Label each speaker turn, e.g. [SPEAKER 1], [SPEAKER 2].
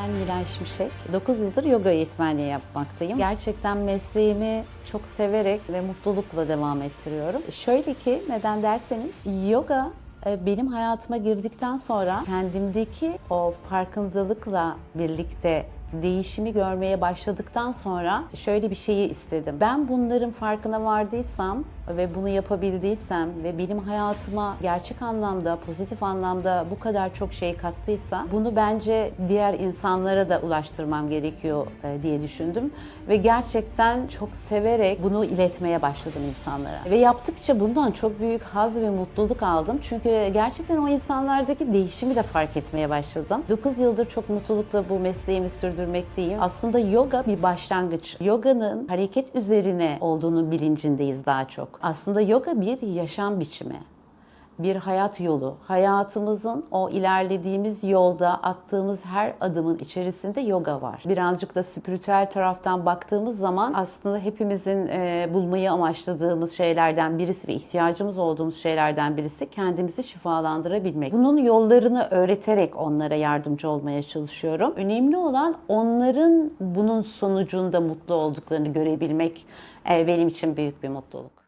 [SPEAKER 1] Ben Nilay Şimşek. 9 yıldır yoga eğitmenliği yapmaktayım. Gerçekten mesleğimi çok severek ve mutlulukla devam ettiriyorum. Şöyle ki neden derseniz yoga e, benim hayatıma girdikten sonra kendimdeki o farkındalıkla birlikte değişimi görmeye başladıktan sonra şöyle bir şeyi istedim. Ben bunların farkına vardıysam ve bunu yapabildiysem ve benim hayatıma gerçek anlamda, pozitif anlamda bu kadar çok şey kattıysa bunu bence diğer insanlara da ulaştırmam gerekiyor e, diye düşündüm ve gerçekten çok severek bunu iletmeye başladım insanlara. Ve yaptıkça bundan çok büyük haz ve mutluluk aldım. Çünkü gerçekten o insanlardaki değişimi de fark etmeye başladım. 9 yıldır çok mutlulukla bu mesleğimi sürdürmekteyim. Aslında yoga bir başlangıç. Yoganın hareket üzerine olduğunun bilincindeyiz daha çok. Aslında yoga bir yaşam biçimi bir hayat yolu. Hayatımızın o ilerlediğimiz yolda attığımız her adımın içerisinde yoga var. Birazcık da spiritüel taraftan baktığımız zaman aslında hepimizin e, bulmayı amaçladığımız şeylerden birisi ve ihtiyacımız olduğumuz şeylerden birisi kendimizi şifalandırabilmek. Bunun yollarını öğreterek onlara yardımcı olmaya çalışıyorum. Önemli olan onların bunun sonucunda mutlu olduklarını görebilmek e, benim için büyük bir mutluluk.